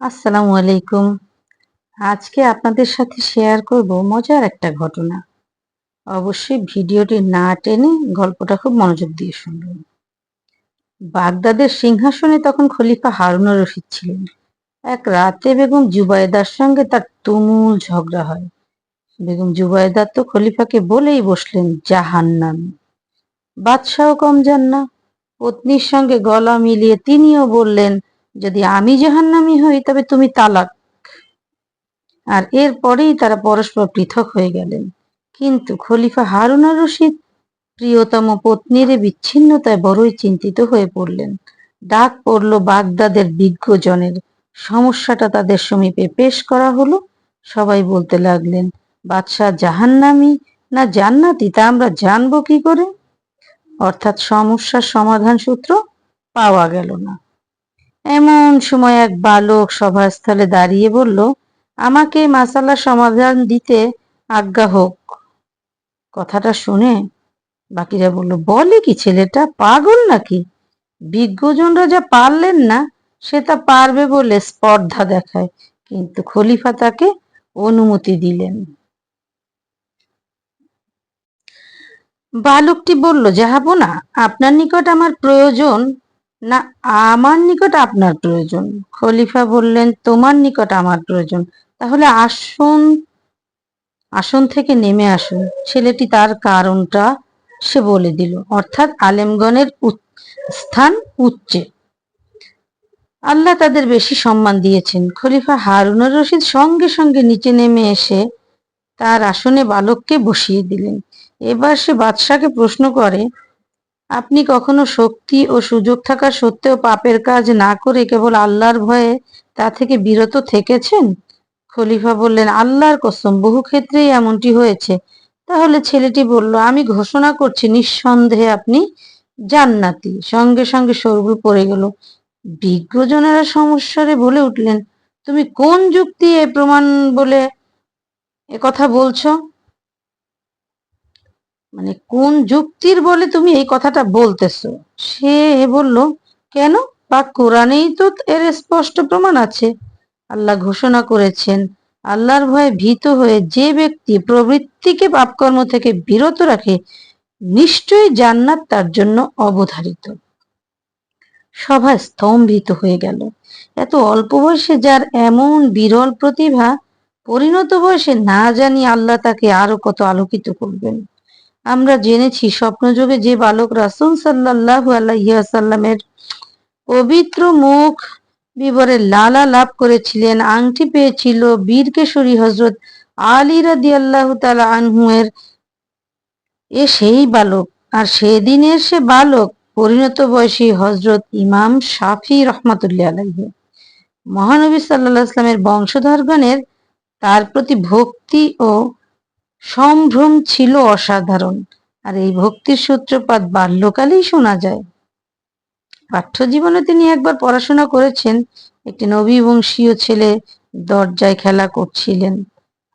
আসসালামু আলাইকুম। আজকে আপনাদের সাথে শেয়ার করব মজার একটা ঘটনা। অবশ্যই ভিডিওটি না টেনে গল্পটা খুব মনোযোগ দিয়ে শুনবেন বাগদাদের সিংহাসনে তখন খলিফা হারুনুর রশিদ ছিলেন। এক রাতে বেগম জুবায়দার সঙ্গে তার তুমুল ঝগড়া হয়। বেগম জুবাইদা তো খলিফাকে বলেই বসলেন, জাহান্নাম। বাদশাহ কম যান না। পত্নীর সঙ্গে গলা মিলিয়ে তিনিও বললেন যদি আমি জাহান্নামি হই, তবে তুমি তালাক। আর এরপরেই তারা পরস্পর পৃথক হয়ে গেলেন। কিন্তু খলিফা হারুনা রশিদ প্রিয়তম পত্নীর বিচ্ছিন্নতায় বড়ই চিন্তিত হয়ে পড়লেন। ডাক পড়ল বাগদাদের বিজ্ঞজনের সমস্যাটা তাদের সমীপে পেশ করা হলো। সবাই বলতে লাগলেন, বাদশাহ জাহান্নামি না জান্নাতি? তা আমরা জানব কি করে? অর্থাৎ সমস্যার সমাধান সূত্র পাওয়া গেল না। এমন সময় এক বালক সভাস্থলে দাঁড়িয়ে বলল, আমাকে মাসালা সমাধান দিতে আজ্ঞা হোক। কথাটা শুনে বাকিরা বলল, বলে কি ছেলেটা? পাগল নাকি? বিজ্ঞজনরা যা পারলেন না, সে তা পারবে বলে স্পর্ধা দেখায়। কিন্তু খলিফা তাকে অনুমতি দিলেন। বালকটি বলল, যাহাবো না, আপনার নিকট আমার প্রয়োজন না, আমার নিকট আপনার প্রয়োজন। খলিফা বললেন, তোমার নিকট আমার প্রয়োজন। তাহলে আসুন, আসন থেকে নেমে আসুন। ছেলেটি তার কারণটা সে বলে দিল, অর্থাৎ আলেমগণের স্থান উচ্চে। আল্লাহ তাদের বেশি সম্মান দিয়েছেন। খলিফা হারুনুর রশিদ সঙ্গে সঙ্গে নিচে নেমে এসে তার আসনে বালককে বসিয়ে দিলেন। এবার সে বাদশাকে প্রশ্ন করে আপনি কখনো শক্তি ও সুযোগ থাকা সত্ত্বেও পাপের কাজ না করে কেবল আল্লাহর ভয়ে তা থেকে বিরত থেকেছেন? খলিফা বললেন, আল্লাহর কসম, বহু ক্ষেত্রেই এমনটি হয়েছে। তাহলে ছেলেটি বলল, আমি ঘোষণা করছি, নিঃসন্দেহে আপনি জান্নাতি। সঙ্গে সঙ্গে সরগুল পড়ে গেল। বিজ্ঞজনেরা সমস্যারে বলে উঠলেন, তুমি কোন যুক্তি এ প্রমাণ বলে কথা বলছো? মানে কোন যুক্তির বলে তুমি এই কথাটা বলতেছো? সে বলল, কেন? বা কোরআনেই তো এর স্পষ্ট প্রমাণ আছে। আল্লাহ ঘোষণা করেছেন, আল্লাহর ভয়ে ভীত হয়ে যে ব্যক্তি প্রবৃত্তিকে পাপকর্ম থেকে বিরত রাখে, নিশ্চয়ই জান্নাত তার জন্য অবধারিত। সভা স্তম্ভিত হয়ে গেল। এত অল্প বয়সে যার এমন বিরল প্রতিভা, পরিণত বয়সে না জানি আল্লাহ তাকে আরও কত আলোকিত করবেন। আমরা জেনেছি, স্বপ্নযোগে যে বালক রাসুল সাল্লাহু আল্লাহাল্লামের পবিত্র মুখ বিবরে লালা লাভ করেছিলেন, আংটি পেয়েছিল বীর কেশরী হজরত আলী রাদি আল্লাহ তালা আনহুয়ের এ সেই বালক। আর সেদিনের সে বালক পরিণত বয়সী হজরত ইমাম শাফি রহমাতুল্লাহ আলাইহ। মহানবী সাল্লাহ আসলামের বংশধরগণের তার প্রতি ভক্তি ও সম্ভ্রম ছিল অসাধারণ। আর এই ভক্তির সূত্রপাত বাল্যকালেই শোনা যায়। পাঠ্য জীবনে তিনি একবার পড়াশোনা করেছেন। একটি নবী বংশীয় ছেলে দরজায় খেলা করছিলেন।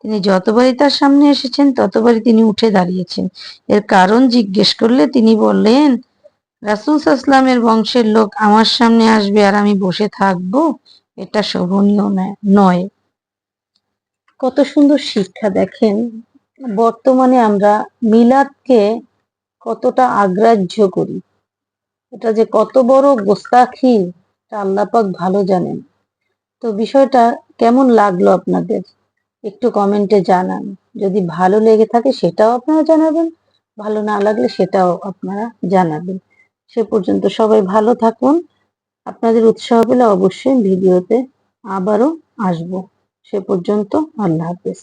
তিনি যতবারই তার সামনে এসেছেন, ততবারই তিনি উঠে দাঁড়িয়েছেন। এর কারণ জিজ্ঞেস করলে তিনি বললেন, রাসুল সাসলামের বংশের লোক আমার সামনে আসবে আর আমি বসে থাকব? এটা শোভনীয় নয়। কত সুন্দর শিক্ষা দেখেন। বর্তমানে আমরা মিলাদকে কতটা আগ্রাহ্য করি? এটা যে কত বড় গোস্তাখি তা আল্লাপাক ভালো জানেন। তো বিষয়টা কেমন লাগল আপনাদের? একটু কমেন্টে জানান। যদি ভালো লেগে থাকে সেটাও আপনারা জানাবেন, ভালো না লাগলে সেটাও আপনারা জানাবেন। সে পর্যন্ত সবাই ভালো থাকুন। আপনাদের উৎসাহ পেলে অবশ্যই ভিডিওতে আবারও আসব। সে পর্যন্ত আল্লাহ হাফেজ।